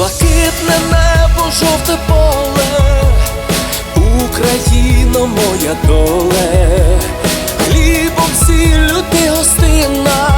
Блакитне небо, жовте поле, Україно, моя доле, хлібом сіллю ти гостина,